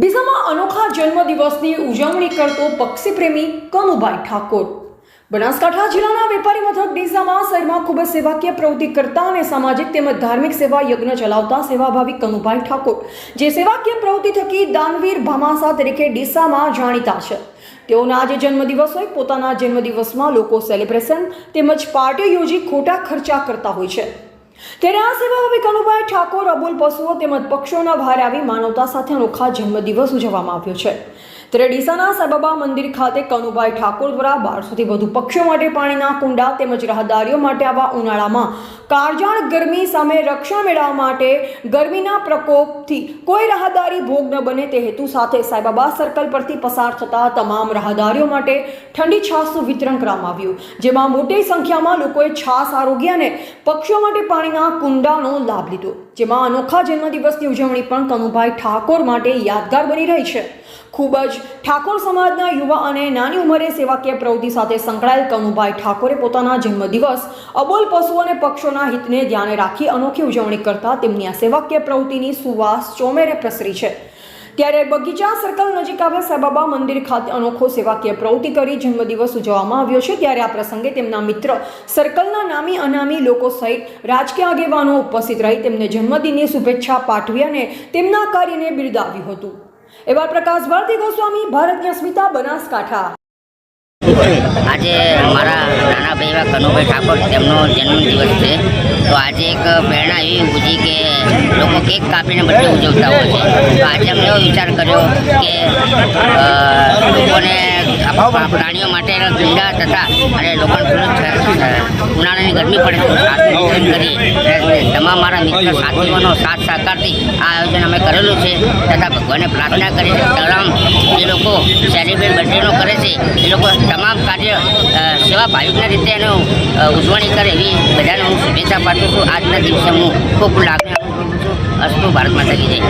ડીસામાં અનોખા જન્મદિવસની ઉજવણી કરતો પક્ષી પ્રેમી કનુભાઈ ઠાકોર. બનાસકાંઠા જિલ્લાના વેપારી મથક ડીસામાં શહેરમાં ખૂબ જ સેવાકીય પ્રવૃત્તિ કરતા અને સામાજિક તેમજ ધાર્મિક સેવા યજ્ઞ ચલાવતા સેવાભાવી કનુભાઈ ઠાકોર, જે સેવાકીય પ્રવૃત્તિ થકી દાનવીર ભામાસા તરીકે ડીસામાં જાણીતા છે. તેઓના આજે જન્મદિવસ હોય, પોતાના જન્મદિવસમાં લોકો સેલિબ્રેશન તેમજ પાર્ટીઓ યોજી ખોટા ખર્ચા કરતા હોય છે. ત્યારે આ સેવાભાવી કનુભાઈ ઠાકોર, અબુલ પશુઓ તેમજ પક્ષીઓના ભારે આવી માનવતા સાથે અનોખા જન્મદિવસ ઉજવવામાં આવ્યો છે. ત્યારે ડીસાના મંદિર ખાતે કનુભાઈ ઠાકોર દ્વારા બારસોથી વધુ પક્ષીઓ માટે પાણીના કુંડા તેમજ રાહદારીઓ માટે આવા ઉનાળામાં કાળજાળ ગરમી સામે રક્ષણ મેળવવા માટે ગરમીના પ્રકોપથી કોઈ રાહદારી ભોગ ન બને તે હેતુ સાથે સાઈબાબા સર્કલ પરથી પસાર થતા તમામ રાહદારીઓ માટે ઠંડી છાશનું વિતરણ કરવામાં આવ્યું. જેમાં મોટી સંખ્યામાં લોકોએ છાશ, આરોગ્ય અને પક્ષીઓ માટે પાણીના કુંડાનો લાભ લીધો. જેમાં અનોખા જન્મદિવસની ઉજવણી પણ કનુભાઈ ઠાકોર માટે યાદગાર બની રહી છે. ખૂબ જ ઠાકોર સમાજના યુવા અને નાની ઉંમરે સેવાકીય પ્રવૃત્તિ સાથે સંકળાયેલ કનુભાઈ ઠાકોરે પોતાના જન્મદિવસ અબોલ પશુઓ અને પક્ષોના હિતને ધ્યાને રાખી અનોખી ઉજવણી કરતા તેમની આ સેવાકીય પ્રવૃત્તિની સુવાસ ચોમેરે પ્રસરી છે. ત્યારે બગીચા સર્કલ નજીક આવેલ સાઈબાબા મંદિર ખાતે અનોખો સેવાકીય પ્રવૃત્તિ કરી જન્મદિવસ ઉજવવામાં આવ્યો છે. ત્યારે આ પ્રસંગે તેમના મિત્ર સર્કલના નામી અનામી લોકો સહિત રાજકીય આગેવાનો ઉપસ્થિત રહી તેમને જન્મદિનની શુભેચ્છા પાઠવી અને તેમના કાર્યને બિરદાવ્યું હતું. એવા પ્રકાશ ભારતી ગોસ્વામી ભારતની અસ્મિતા બનાસકાંઠા. આજે મારા નાના ભાઈ એવા કનુભાઈ ઠાકોર તેમનો જન્મદિવસ છે. તો આજે એક પ્રેરણા એવી ઊભી કે લોકો કેક કાપીને બધે ઉજવતા હોય છે. તો આજે અમને એવો વિચાર કર્યો કે લોકોને પ્રાણીઓ માટે ગુંડા તથા અને લોકોને ઉનાળાની ગરમી પડે તો કરી તમામ મારા મિત્ર સાથીઓનો સાથ સહકારથી આ આયોજન અમે કરેલું છે તથા ભગવાનને પ્રાર્થના કરી તમામ જે લોકો સેલિબ્રેટ બર્થડેનો કરે છે. એ લોકો તમામ કાર્ય સેવા ભાવિકના રીતે એનું ઉજવણી કરે એવી બધાને હું શુભેચ્છા પાઠવું છું. આજના દિવસે હું ખૂબ લાગણી અનુભવું છું. અસ્તુ ભારત માતા કી જય.